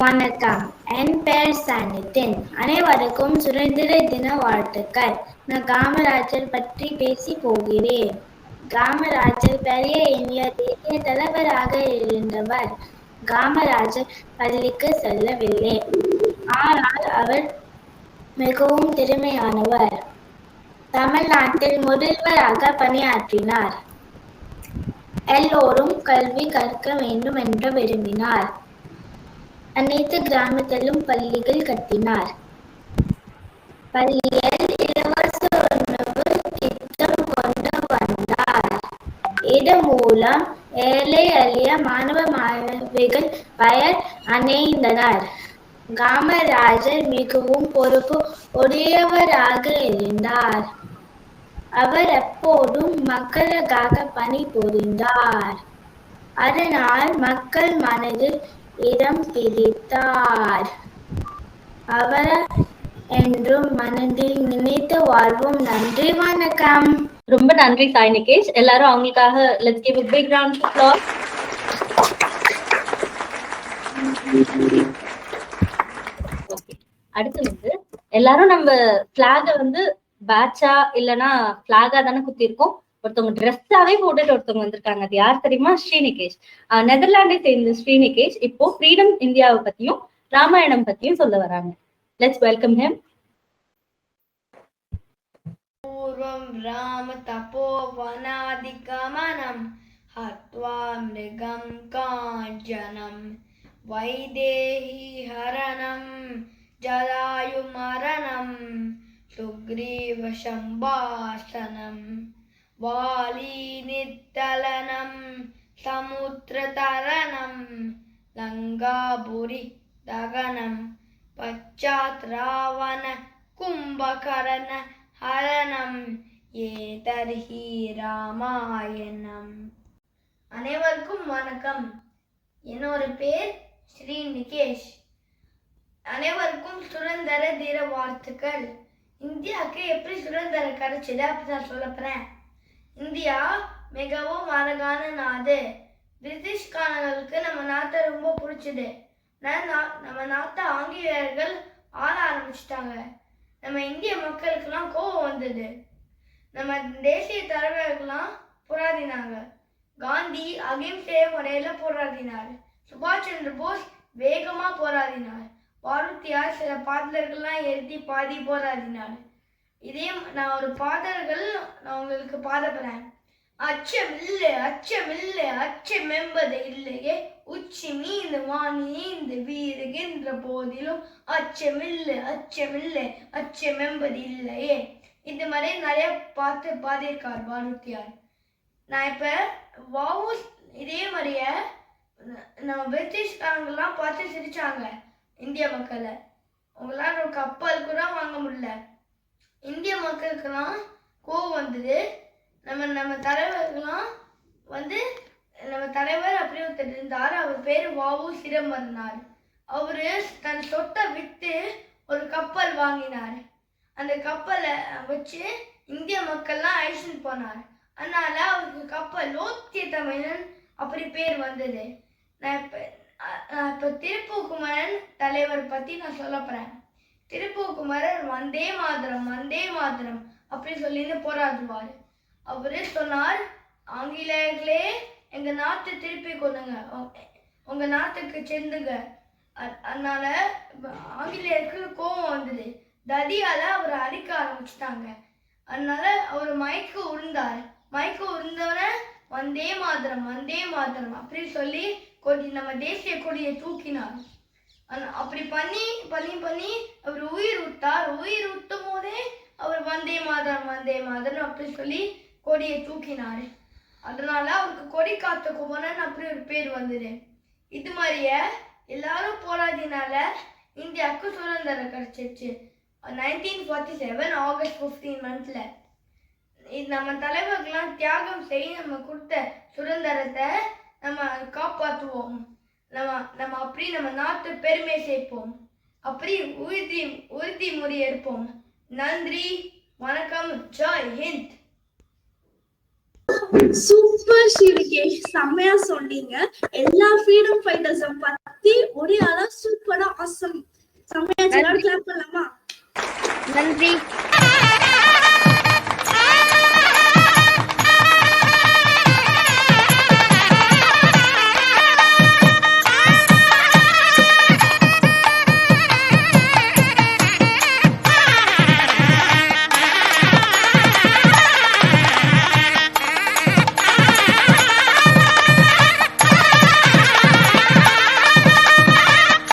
வணக்கம். என் பெயர் சனித்தின் அனைவருக்கும் சுதந்திர தின வாழ்த்துக்கள். நான் காமராஜர் பற்றி பேசி போகிறேன். காமராஜர் பெரிய இந்திய தேசிய தலைவராக இருந்தவர் காமராஜர் பள்ளிக்கு செல்லவில்லை. ஆனால் அவர் மிகவும் திறமையானவர். தமிழ்நாட்டில் முதல்வராக பணியாற்றினார். எல்லோரும் கல்வி கற்க வேண்டும் என்று விரும்பினார். அனைத்து கிராமத்திலும் பள்ளிகள் கட்டினார். பள்ளியில் இலவச உணவு திட்டம் கொண்டு வந்தார். இதன் மூலம் ஏழை எளிய மாணவ மாணவிகள் பயன் அணைந்தனர். காமராஜர் மிகவும் பொறுப்பு உடையவராக இருந்தார். அவர் எப்போதும் மக்களுக்காக பணிபுரிந்தார். அதனால் மக்கள் மனதில் இடம் பிடித்தார் அவர் என்றும் மனதில் நினைத்து வாழ்வோம் நன்றி வணக்கம். ரொம்ப நன்றி சாய் நிகேஷ். எல்லாரும் அவங்களுக்காக let's give a big round of applause. அடுத்து வந்து எல்லாரும் நம்ம பிளாக வந்து பேட்சா இல்லனா பிளாகா தானே குத்தி இருக்கோம் ஒருத்தவங்க ட்ரெஸ்ஸாவே போட்டுட்டு ஒருத்தவங்க வந்திருக்காங்க அது யார் தெரியுமா ஸ்ரீநிகேஷ் ஆஹ் நெதர்லாண்டை சேர்ந்த ஸ்ரீநிகேஷ் இப்போ ஃப்ரீடம் இந்தியாவை பத்தியும் ராமாயணம் பத்தியும் சொல்ல வராங்க லெட்ஸ் வெல்கம் ஹிம் पूर्वं रामतपोवनादिगमनं हत्वा मृगं काञ्चनं वैदेहीहरणं जलायुमरणं सुग्रीवसम्भाषणं वालीनित्तलनं समुद्रतरणं लङ्कापुरि दगनं पश्चात् रावण कुम्भकर्ण ஹரணம் ஏதர்ஹி ராமாயணம் அனைவருக்கும் வணக்கம் என்னோட பேர் ஸ்ரீ நிகேஷ் அனைவருக்கும் சுதந்திர தீர வாழ்த்துக்கள் இந்தியாவுக்கு எப்படி சுதந்திரம் கிடைச்சது அப்படி நான் சொல்ல போறேன் இந்தியா மிகவும் அழகான நாடு பிரிட்டிஷ்காரர்களுக்கு நம்ம நாட்டை ரொம்ப பிடிச்சது. நான் நம்ம நாட்டை ஆங்கிலேயர்கள் ஆள ஆரம்பிச்சிட்டாங்க. நம்ம இந்திய மக்களுக்கெல்லாம் கோபம் வந்தது. நம்ம தேசிய தலைவர்கள்லாம் போராடினாங்க. காந்தி அகிம்சை முறையில போராடினார். சுபாஷ் சந்திர போஸ் வேகமா போராடினார். பாரதியார் சில பாடலர்கள்லாம் எழுதி பாதி போராடினார். இதே நான் ஒரு பாடல்கள் உங்களுக்கு பாடப்படுறேன் அச்சம் இல்லை அச்சம் இல்லை அச்சம் என்பது இல்லையே. உச்சி மீந்து வாணி இந்த வீறுகின்ற போதிலும் அச்சம் இல்லை அச்சம் என்பது இல்லையே. இந்த மாதிரி நிறைய பார்த்து பாதியிருக்கார் பாரதியார் நான் இப்ப வாவு இதே மாதிரியே நம்ம பிரிட்டிஷ்காரங்கெல்லாம் பார்த்து சிரிச்சாங்க இந்திய மக்களை. அவங்களாம் ஒரு கப்பல் கூட வாங்க முடியல. இந்திய மக்களுக்கெல்லாம் கோவம் வந்தது. நம்ம நம்ம தலைவர்கள்லாம் வந்து நம்ம தலைவர் அப்படி ஒருத்தர் இருந்தார். அவர் பேர் வாவு சிதம்பரனார். அவர் தன் சொத்தை விற்று ஒரு கப்பல் வாங்கினார். அந்த கப்பலை வச்சு இந்திய மக்கள்லாம் அழிச்சுட்டு போனார். அதனால அவருக்கு கப்பல் லோத்திய தமிழன் அப்படி பேர் வந்தது. நான் இப்போ இப்போ நான் திருப்பூக்குமரன் தலைவர் பற்றி நான் சொல்ல போகிறேன் திருப்பூக்குமரன் வந்தே மாதரம் வந்தே மாதரம். அப்படி சொல்லின்னு போராடுவார். அவரு சொன்னார் ஆங்கிலேயர்களே எங்க நாட்டை திருப்பி கொடுங்க உங்க- உங்க நாட்டுக்கு சென்றுங்க அதனால ஆங்கிலேயருக்கு கோபம் வந்தது. ததியால அவர் அடிக்க ஆரம்பிச்சிட்டாங்க. அதனால அவர் மயக்க உருந்தார் மயக்க உருந்தவன வந்தே மாதரம் வந்தே மாதரம் அப்படி சொல்லி கொடி நம்ம தேசிய கொடியை தூக்கினார். அப்படி பண்ணி பண்ணி பண்ணி அவர் உயிர் விட்டார். உயிர் விட்டு போதே அவர் வந்தே மாதரம் வந்தே மாதரம் அப்படி சொல்லி கொடியை தூக்கினார். அதனால அவருக்கு கொடி காத்த குமரன் அப்படி ஒரு பேர் வந்தது. இது மாதிரியே எல்லாரும் போராடினால இந்தியாவுக்கு சுதந்திரம் கிடைச்சிச்சு nineteen forty seven August fifteen மந்த்ல இது நம்ம தலைவர்கள்லாம் தியாகம் செய்ய நம்ம கொடுத்த சுதந்திரத்தை நம்ம காப்பாற்றுவோம். நம்ம நம்ம அப்படி நம்ம நாட்டு பெருமை சேர்ப்போம். அப்படி உறுதி உறுதிமொழி எடுப்போம். நன்றி. வணக்கம் ஜாய் ஹிந்த். சூப்பர் சூப்பர் செம்மையா சொன்னீங்க. எல்லா ஃப்ரீடம் ஃபைட்டர்ஸும் பத்தி